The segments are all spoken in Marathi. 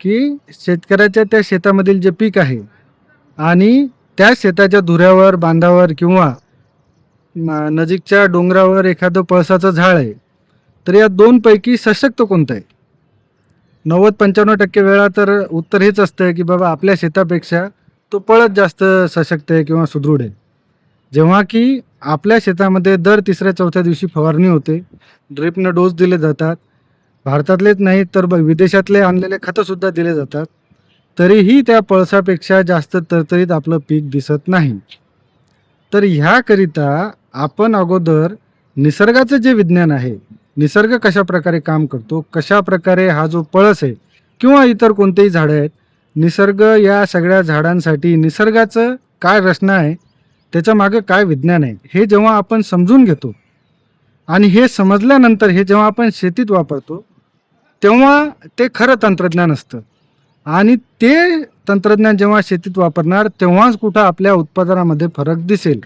की शेतकऱ्याच्या त्या शेतामधील जे पीक आहे आणि त्या शेताच्या धुऱ्यावर बांधावर किंवा नजीकच्या डोंगरावर एखादं पळसाचं झाड आहे तर या दोनपैकी सशक्त कोणतं आहे? नव्वद पंच्याण्णव टक्के वेळा तर उत्तर हेच असतं की बाबा आपल्या शेतापेक्षा तो पळत जास्त सशक्त आहे किंवा सुदृढ आहे. जेव्हा की आपल्या शेतामध्ये दर तिसऱ्या चौथ्या दिवशी फवारणी होते ड्रिपनं डोस दिले जातात भारतातलेच नाही तर ब- विदेशातले आणलेले खतंसुद्धा दिले जातात. तरीही त्या पळसापेक्षा जास्त तरतरीत आपलं पीक दिसत नाही. तर ह्याकरिता आपण अगोदर निसर्गाचं जे विज्ञान आहे निसर्ग कशा प्रकारे काम करतो कशा प्रकारे हा जो पळस आहे किंवा इतर कोणतेही झाडं आहेत निसर्ग या सगळ्या झाडांसाठी निसर्गाचं काय रचना आहे त्याच्या मागं काय विज्ञान आहे हे जेव्हा आपण समजून घेतो आणि हे समजल्यानंतर हे जेव्हा आपण शेतीत वापरतो तेव्हा ते खरं तंत्रज्ञान असतं. आणि ते तंत्रज्ञान जेव्हा शेतीत वापरणार तेव्हाच कुठं आपल्या उत्पादनामध्ये फरक दिसेल.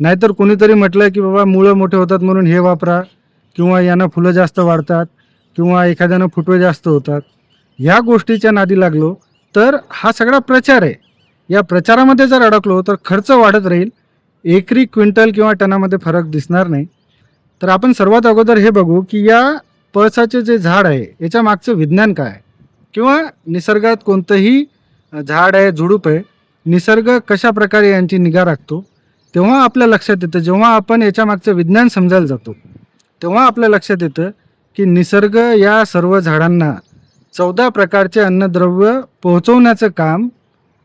नाहीतर कोणीतरी म्हटलं की बाबा मुळं मोठे होतात म्हणून हे वापरा किंवा यानं फुलं जास्त वाढतात किंवा एखाद्यानं फुटवे जास्त होतात. ह्या गोष्टीच्या नादी लागलो तर हा सगळा प्रचार आहे. या प्रचारामध्ये जर अडकलो तर खर्च वाढत राहील. एकरी क्विंटल किंवा टनामध्ये फरक दिसणार नाही. तर आपण सर्वात अगोदर हे बघू की या पळसाचे जे झाड आहे याच्या मागचं विज्ञान काय? किंवा निसर्गात कोणतंही झाड आहे झुडूप आहे निसर्ग कशा प्रकारे यांची निगा राखतो तेव्हा आपल्या लक्षात येतं. जेव्हा आपण याच्या मागचं विज्ञान समजायला जातो तेव्हा आपल्या लक्षात येतं की निसर्ग या सर्व झाडांना चौदा प्रकारचे अन्नद्रव्य पोहोचवण्याचं काम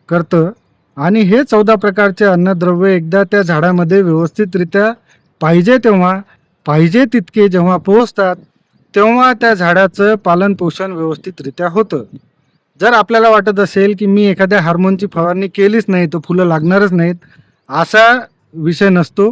करतं आणि हे चौदा प्रकारचे अन्नद्रव्य एकदा त्या झाडामध्ये व्यवस्थितरित्या पाहिजे तेव्हा पाहिजे तितके जेव्हा पोहोचतात तेव्हा त्या झाडाचं पालन पोषण व्यवस्थितरित्या होतं. जर आपल्याला वाटत असेल की मी एखाद्या हार्मोनची फवारणी केलीच नाही तर फुलं लागणारच नाहीत असा विषय नसतो.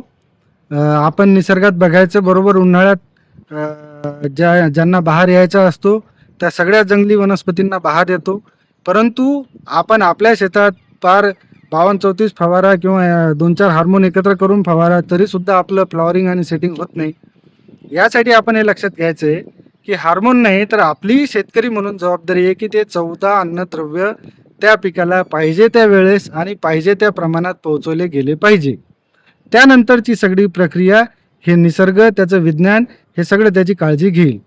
आपण निसर्गात बघायचं बरोबर उन्हाळ्यात ज्या ज्यांना बहार यायचा असतो त्या सगळ्या जंगली वनस्पतींना बहार येतो. परंतु आपण आपल्या शेतात फार बावन्न चौतीस फवारा किंवा दोन चार हार्मोन एकत्र करून फवारा तरीसुद्धा आपलं फ्लॉवरिंग आणि सेटिंग होत नाही. यासाठी आपण हे लक्षात घ्यायचं आहे की हार्मोन नाही तर आपली शेतकरी म्हणून जबाबदारी आहे की ते चौदा अन्नद्रव्य त्या पिकाला पाहिजे त्या वेळेस आणि पाहिजे त्या प्रमाणात पोहोचवले गेले पाहिजे. त्यानंतरची सगळी प्रक्रिया हे निसर्ग त्याचं विज्ञान हे सगळं त्याची काळजी घेईल.